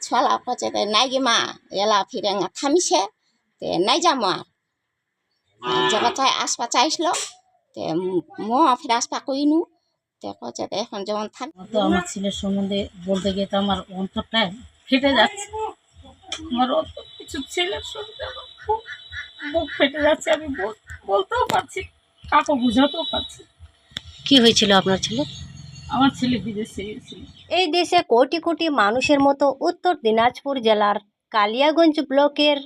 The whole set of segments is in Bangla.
ছলা পচে তে মা এলা ফিরে থামিছে তে নাই যাম আর জগৎ আসপা চাইছিল তে ম ফিরে আসপা কইনু তে কচে এখন যেমন থাক তো আমার ছেলের সম্বন্ধে বলতে গিয়ে তো আমার অন্তরটা ফেটে যাচ্ছে। আমার অত কিছু ছেলের সম্বন্ধে বুক ফেটে যাচ্ছে। আমি বল- বলতেও পারছি কাকু বুঝাতেও পারছি কি হয়েছিল আপনার ছেলে? আমার ছেলে বিদেশে গেছিল। এই দেশে কোটি কোটি মানুষের মতো উত্তর দিনাজপুর জেলার কালিয়াগঞ্জ ব্লকের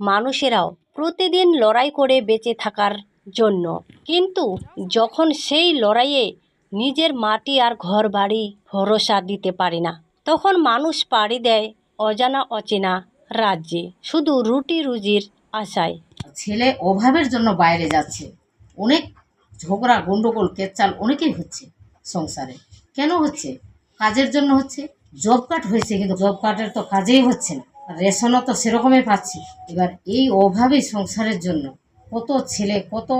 মানুষেরাও প্রতিদিন লড়াই করে বেঁচে থাকার জন্য। কিন্তু যখন সেই লড়াইয়ে নিজের মাটি আর ঘর বাড়ি ভরসা দিতে পারে না তখন মানুষ পাড়ি দেয় অজানা অচেনা রাজ্যে। শুধু রুটি রুজির আশায়। ছেলে অভাবের জন্য বাইরে যাচ্ছে। অনেক ঝগড়া, গন্ডগোল কেচাল অনেকেই হচ্ছে সংসারে। কেন হচ্ছে? কাজের জন্য হচ্ছে। জব কার্ড হয়েছে কিন্তু জব কার্ডের তো কাজেই হচ্ছে না। রেশনও তো সেরকমই পাচ্ছি। এবার এই অভাবী সংসারের জন্য কত ছেলে, কত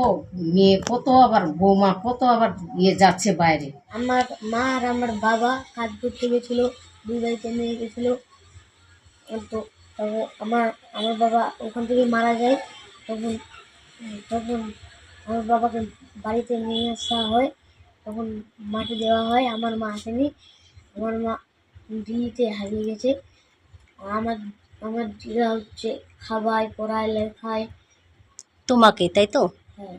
মেয়ে, কত আবার বৌমা, কত আবার ইয়ে যাচ্ছে বাইরে। আমার মা আর আমার বাবা কাজ করতে গেছিল, দুই বাড়িতে নিয়ে গেছিল। তো আমার আমার বাবা ওখান থেকে মারা যায়, তখন তখন আমার বাবাকে বাড়িতে নিয়ে আসা হয়। তখন মাটি দেওয়া হয় আমার মা আসেনি। আমার মা দিল্লিতে হারিয়ে গেছে। আমার আমার দিদা হচ্ছে খাওয়ায় পড়ায় লেখায় তোমাকে তাই তো? হ্যাঁ।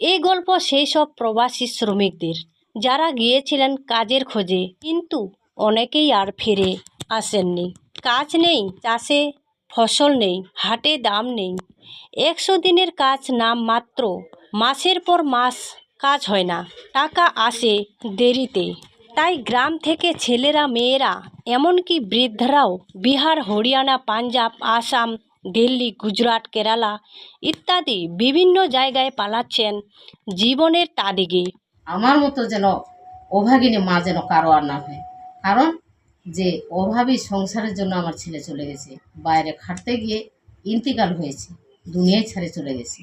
এই গল্প সেই সব প্রবাসী শ্রমিকদের। যারা গিয়েছিলেন কাজের খোঁজে কিন্তু অনেকেই আর ফিরে আসেননি। কাজ নেই চাষে ফসল নেই হাটে দাম নেই। একশো দিনের কাজ নাম মাত্র মাসের পর মাস কাজ হয় না, টাকা আসে দেরিতে। তাই গ্রাম থেকে ছেলেরা, মেয়েরা, এমনকি বৃদ্ধরাও বিহার, হরিয়ানা, পাঞ্জাব, আসাম, দিল্লি, গুজরাট, কেরালা ইত্যাদি বিভিন্ন জায়গায় পালাচ্ছেন জীবনের তাদিগে। আমার মতো যেন অভাগিনী মা যেন কারও আর না হয়। কারণ যে অভাবী সংসারের জন্য আমার ছেলে চলে গেছে, বাইরে খাটতে গিয়ে ইন্তিকাল হয়েছে, দুনিয়ায় ছেড়ে চলে গেছে।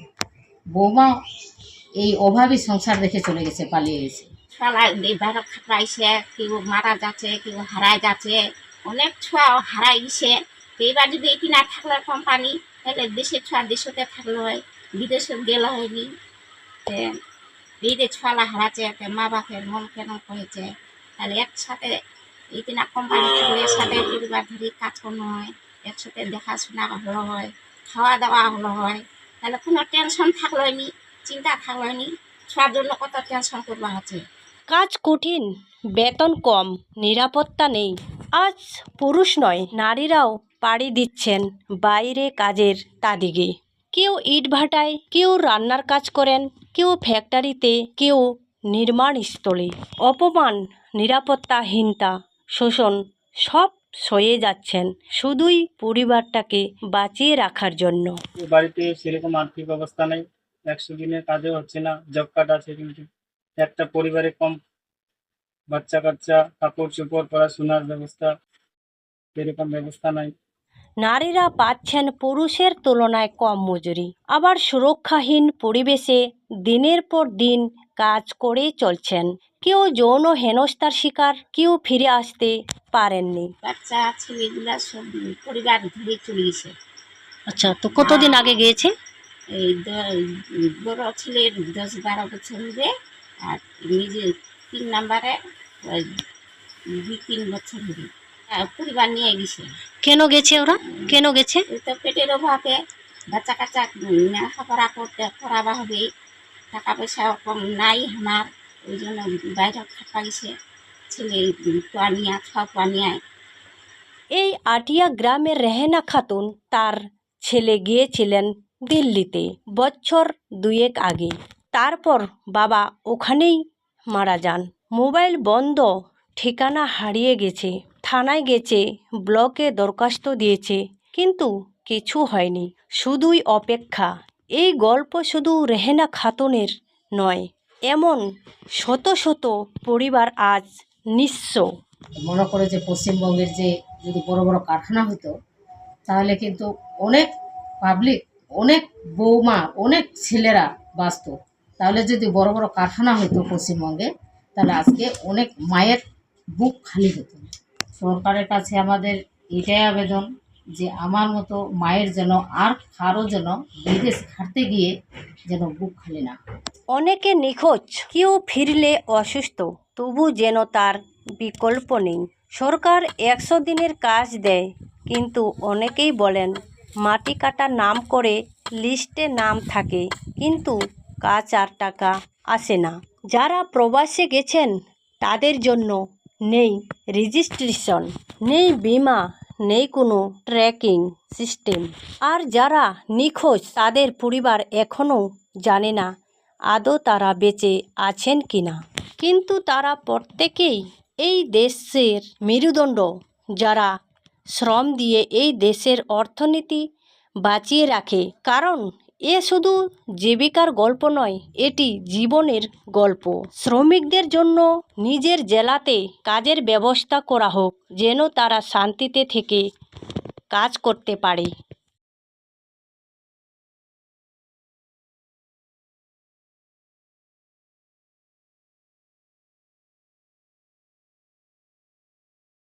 বৌমা এই অভাবী সংসার দেখে চলে গেছে, পালিয়ে গেছে। খাটাইছে, কেউ মারা যাচ্ছে, কেউ হারায় যাচ্ছে, অনেক ছোঁয়া হারাই গেছে। এইবার যদি এটি না থাকলে কোম্পানি তাহলে দেশের ছোঁয়া দেশতে থাকলে হয় বিদেশে গেলে হয়নি। এই যে ছলা হারাচ্ছে মা বাপের মন কেন হয়েছে তাহলে একসাথে এই না কোম্পানি থাকলে একসাথে পরিবার ধরে কাজ করতে হয়, একসাথে দেখাশোনা হলো হয় খাওয়া দাওয়া হলো হয়। তাহলে কোনো টেনশন থাকল নি চিন্তা থাকল নি ছোঁয়ার জন্য কত টেনশন করবা হচ্ছে কাজ কঠিন, বেতন কম, নিরাপত্তা নেই। আজ পুরুষ নয়, নারীরাও পাড়ি দিচ্ছেন বাইরে কাজের তাদিগে। কেউ ইট ভাটায়, কেউ রান্নার কাজ করেন, কেউ ফ্যাক্টরিতে কেউ নির্মাণ স্থলে অপমান, নিরাপত্তাহীনতা, শোষণ, সব সয়ে যাচ্ছেন শুধুই পরিবারটাকে বাঁচিয়ে রাখার জন্য। বাড়িতে সেরকম আর্থিক অবস্থা নেই একশো দিনের কাজও হচ্ছে না জব কার্ড আছে কিন্তু। একটা পরিবারে কম বাচ্চা কাচ্চা কাপড় চোপড় পড়াশোনার ব্যবস্থা এরকম ব্যবস্থা নাই। নারীরা পাচ্ছেন পুরুষের তুলনায় কম মজুরি আবার সুরক্ষাহীন পরিবেশে দিনের পর দিন কাজ করেই চলছেন। কেউ যৌন হেনস্থার শিকার কেউ ফিরে আসতে পারেননি। বাচ্চা ছেলেগুলা সব পরিবার ধরে চলে গেছে। আচ্ছা তো কতদিন আগে গিয়েছে? এই বড় ছেলের দশ বারো বছর হবে আর নিজে তিন নাম্বারে দুই তিন বছর হবে। পরিবার নিয়ে গেছে। কেন গেছে ওরা? কেন গেছে? তো পেটের অভাবে বাচ্চা কাচ্চা লেখাপড়া করতে করাবা হবে। টাকা পয়সা কম নাই আমার। ওই জন্য বাইরে খাপা গেছে ছেলে পানিয়া ছ পানিয়ায় এই আটিয়া গ্রামের রেহেনা খাতুন তার ছেলে গিয়েছিলেন দিল্লিতে বছর দুয়েক আগে। তারপর বাবা ওখানেই মারা যান। মোবাইল বন্ধ, ঠিকানা হারিয়ে গেছে, থানায় গেছে, ব্লকে দরখাস্ত দিয়েছে, কিন্তু কিছু হয়নি। শুধুই অপেক্ষা। এই গল্প শুধু রেহেনা খাতুনের নয়, এমন শত শত পরিবার আজ নিঃস্ব। মনে করে যে পশ্চিমবঙ্গের যে যদি বড় বড় কারখানা হতো, তাহলে কিন্তু অনেক পাবলিক অনেক বৌমা, অনেক ছেলেরা বাঁচত। তাহলে যদি বড় বড় কারখানা হতো পশ্চিমবঙ্গে, তাহলে আজকে অনেক মায়ের বুক খালি হতো। সরকারের কাছে আমাদের এটাই আবেদন যে আমার মতো মায়ের যেন আর কারও যেন বিদেশ খাটতে গিয়ে যেন বুক খালি না অনেকে নিখোঁজ, কেউ ফিরলে অসুস্থ, তবু যেন তার বিকল্প নেই। সরকার একশো দিনের কাজ দেয়, কিন্তু অনেকেই বলেন মাটি কাটা নাম করে লিস্টে নাম থাকে, কিন্তু কাজ আর টাকা আসে না। যারা প্রবাসে গেছেন, তাদের জন্য নেই রেজিস্ট্রেশন, নেই বিমা নেই কোনো ট্র্যাকিং সিস্টেম। আর যারা নিখোঁজ, তাদের পরিবার এখনও জানে না আদৌ তারা বেঁচে আছেন কি না। কিন্তু তারা প্রত্যেকেই এই দেশের মেরুদণ্ড, যারা শ্রম দিয়ে এই দেশের অর্থনীতি বাঁচিয়ে রাখে। কারণ এ শুধু জীবিকার গল্প নয়, এটি জীবনের গল্প। শ্রমিকদের জন্য নিজের জেলাতে কাজের ব্যবস্থা করা হোক, যেন তারা শান্তিতে থেকে কাজ করতে পারে।